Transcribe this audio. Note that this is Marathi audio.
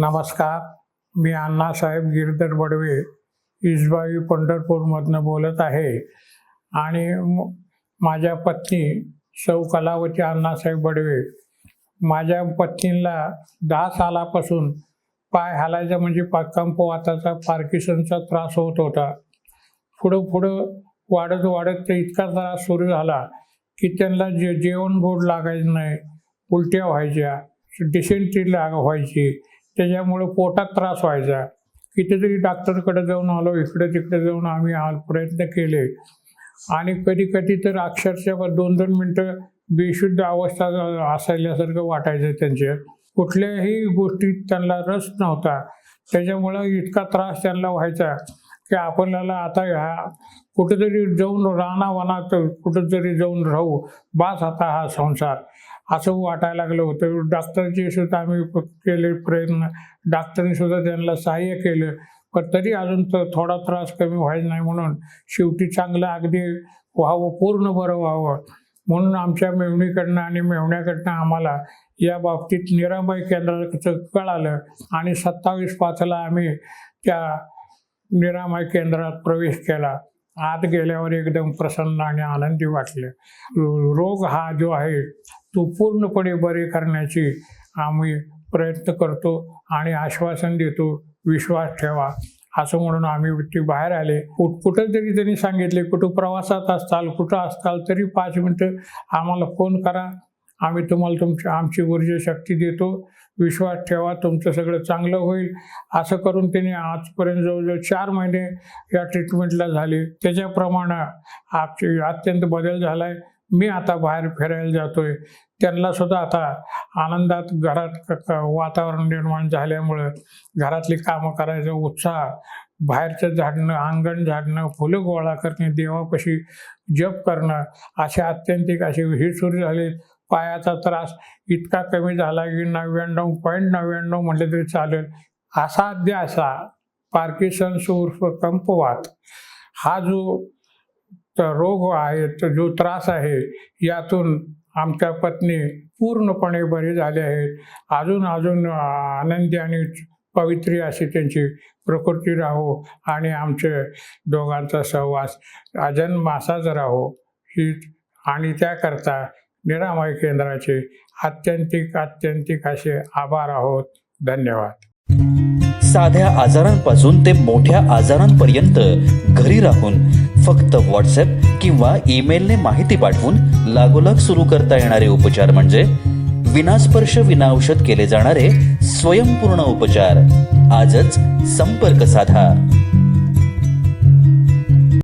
नमस्कार. मी अण्णासाहेब गिरधर बडवे इसबाई पंढरपूरमधनं बोलत आहे. आणि माझ्या पत्नी सौ कलावती अण्णासाहेब बडवे माझ्या पत्नीला दहा सालापासून पाय हालायचा म्हणजे पा कंपवाताचा पार्किसनचा त्रास होत होता. पुढं पुढं वाढत वाढत ते इतका त्रास सुरू झाला की त्यांना जे जेवण गोड लागायचं नाही उलट्या व्हायच्या डिसेंट्री लाग व्हायची त्याच्यामुळं पोटात त्रास व्हायचा. कितीतरी डॉक्टरकडे जाऊन आलो इकडे तिकडे जाऊन आम्ही प्रयत्न केले. आणि कधी कधी तर अक्षरशः दोन दोन मिनटं बेशुद्ध अवस्था असायल्यासारखं वाटायचं त्यांचे. कुठल्याही गोष्टीत त्यांना रस नव्हता. त्याच्यामुळं इतका त्रास त्यांना व्हायचा की आपल्याला आता ह्या कुठेतरी जाऊन रानावनात कुठेतरी जाऊन राहू. बास आता हा संसार. असं वाटायला लागलं होतं. डॉक्टरची सुद्धा आम्ही केले प्रयत्न. डॉक्टरने सुद्धा त्यांना सहाय्य केलं. पण तरी अजून तर थोडा त्रास कमी व्हायचा नाही म्हणून शेवटी चांगलं अगदी व्हावं पूर्ण बरं व्हावं. म्हणून आमच्या मेवणीकडनं आणि मेवण्याकडनं आम्हाला या बाबतीत निरामय केंद्राचं कळालं आणि सत्तावीस पाचला आम्ही त्या निरामय केंद्रात प्रवेश केला. आत गेल्यावर एकदम प्रसन्न आणि आनंदी वाटले. रोग हा जो आहे तो पूर्णपणे बरे करण्याची आम्ही प्रयत्न करतो आणि आश्वासन देतो विश्वास ठेवा. असं म्हणून आम्ही ते बाहेर आले. कुठ कुठं जरी त्यांनी सांगितले कुठं प्रवासात असताल कुठं असताल तरी पाच मिनटं आम्हाला फोन करा. आम्ही तुम्हाला तुमची आमची ऊर्जा शक्ती देतो. विश्वास ठेवा तुमचं सगळं चांगलं होईल. असं करून त्यांनी आजपर्यंत जवळजवळ चार महिने या ट्रीटमेंटला झाले. त्याच्याप्रमाणे आमचे अत्यंत बदल झाला आहे मी आता बाहेर फिरायला जातोय. त्यांना सुद्धा आता आनंदात घरात क- वातावरण निर्माण झाल्यामुळं घरातली कामं करायचा उत्साह बाहेरचं झाडणं अंगण झाडणं फुलं गोळा करणे देवापाशी जप करणं असे आत्यंतिक असे हे सुरू झाले पायाचा त्रास इतका कमी झाला की नव्याण्णव पॉईंट नव्याण्णव म्हटलं तरी चालेल. असाध्य असा पार्किसन्स उर्फ कंपवात. हा जो रोग आहे जो त्रास आहे यातून आमच्या पत्नी पूर्णपणे बरे झाले आहेत. अजून अजून आनंदी आणि पवित्री अशी त्यांची प्रकृती राहो आणि आमचे दोघांचा सहवास अजन्मासाच राहो. ही आणि त्याकरता निरामय केंद्राचे अत्यंतिक अत्यंतिक असे आभार आहोत. धन्यवाद. साध्या आजारांपासून ते मोठ्या आजारांपर्यंत घरी राहून फक्त व्हॉट्सअप किंवा ईमेलने माहिती पाठवून लागोलाग सुरू करता येणारे उपचार म्हणजे विनास्पर्श विनाऔषध केले जाणारे स्वयंपूर्ण उपचार. आजच संपर्क साधा.